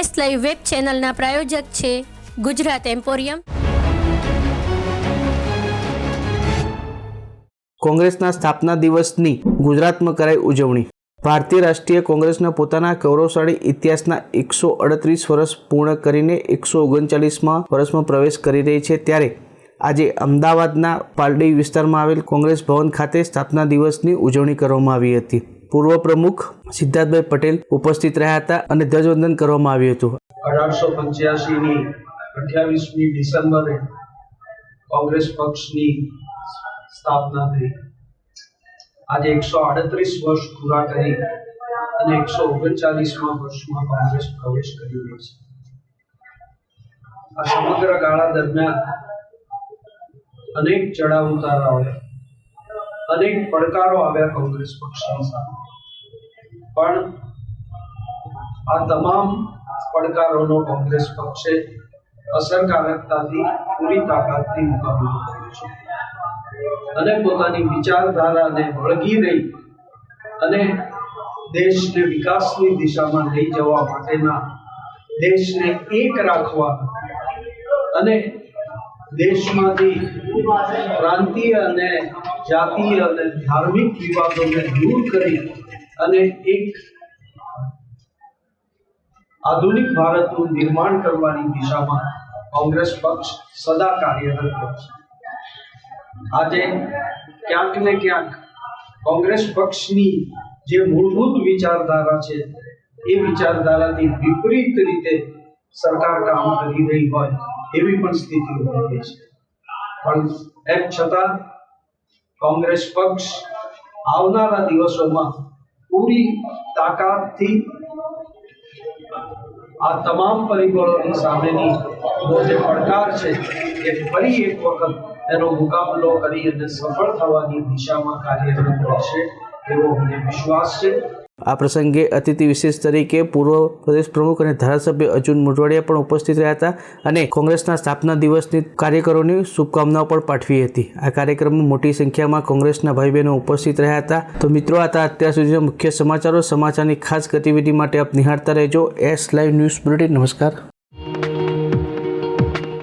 S live web ચેનલના પ્રાયોજક છે Gujarat emporium. કોંગ્રેસના સ્થાપના દિવસની ગુજરાતમાં કરાઈ ઉજવણી. ભારતીય રાષ્ટ્રીય કોંગ્રેસના પોતાના ગૌરવશાળી ઇતિહાસના એકસો અડત્રીસ વર્ષ પૂર્ણ કરીને એકસો ઓગણચાલીસમાં વર્ષમાં પ્રવેશ કરી રહી છે ત્યારે આજે અમદાવાદના પાલડી વિસ્તારમાં આવેલ કોંગ્રેસ ભવન ખાતે સ્થાપના દિવસની ઉજવણી કરવામાં આવી હતી. પૂર્વ પ્રમુખ સિદ્ધાર્થભાઈ પટેલ ઉપસ્થિત રહ્યા હતા અને ધ્વજવંદન કરવામાં આવ્યું હતું. અઢારસો પંચ્યાસીની અઠ્યાવીસમી ડિસેમ્બરે કોંગ્રેસ પક્ષની સ્થાપના થઈ. આજે એકસો આડત્રીસ વર્ષ પૂરા કરી અને એકસો ઓગણચાલીસમાં વર્ષમાં કોંગ્રેસ પ્રવેશ કર્યો છે. આ સમગ્ર ગાળા દરમિયાન અનેક ચડાવ ઉતાર આવ્યા અનેક પડકારો આવ્યા કોંગ્રેસ પક્ષની સામે. પણ આ તમામ પડકારોનો કોંગ્રેસ પક્ષે અસરકારકતાથી પૂરી તાકાતથી મુકાબલો કર્યો છે. અને પોતાની વિચારધારાને વળગી રહી અને દેશને વિકાસની દિશામાં લઈ જવા માટેના દેશને એક રાખવા અને દેશમાંથી પ્રાંતીય અને જાતીય અને ધાર્મિક વિવાદોને દૂર કરી અને એક આધુનિક ભારતનું નિર્માણ કરવાની દિશામાં કોંગ્રેસ પક્ષ સદા કાર્યરત છે આજે ક્યાંક ને ક્યાંક કોંગ્રેસ પક્ષની જે મૂળભૂત વિચારધારા છે, એ વિચારધારાથી વિપરીત રીતે સરકાર કામ કરી રહી હોય એવી પણ સ્થિતિ ઊભી છે. પણ એમ છતાં કોંગ્રેસ પક્ષ આવનારા દિવસોમાં પૂરી તાકાતથી આ તમામ પરિબળોની સામેની જે પડકાર છે એ ફરી એક વખત એનો મુકાબલો કરી અને સફળ થવાની દિશામાં કાર્યરત રહેશે એવો મને વિશ્વાસ છે. આ પ્રસંગે અતિથિ વિશેષ તરીકે પૂર્વ પ્રદેશ પ્રમુખ અને ધારાસભ્ય અર્જુન મોઢવાડિયા પણ ઉપસ્થિત રહ્યા હતા અને કોંગ્રેસના સ્થાપના દિવસની કાર્યકરોની શુભકામનાઓ પણ પાઠવી હતી. આ કાર્યક્રમમાં મોટી સંખ્યામાં કોંગ્રેસના ભાઈ બહેનો ઉપસ્થિત રહ્યા હતા. તો મિત્રો હતા અત્યાર સુધીના મુખ્ય સમાચારો. સમાચારની ખાસ ગતિવિધિ માટે આપ નિહાળતા રહેજો. એસ લાઈવ ન્યૂઝ બુલેટિન નમસ્કાર.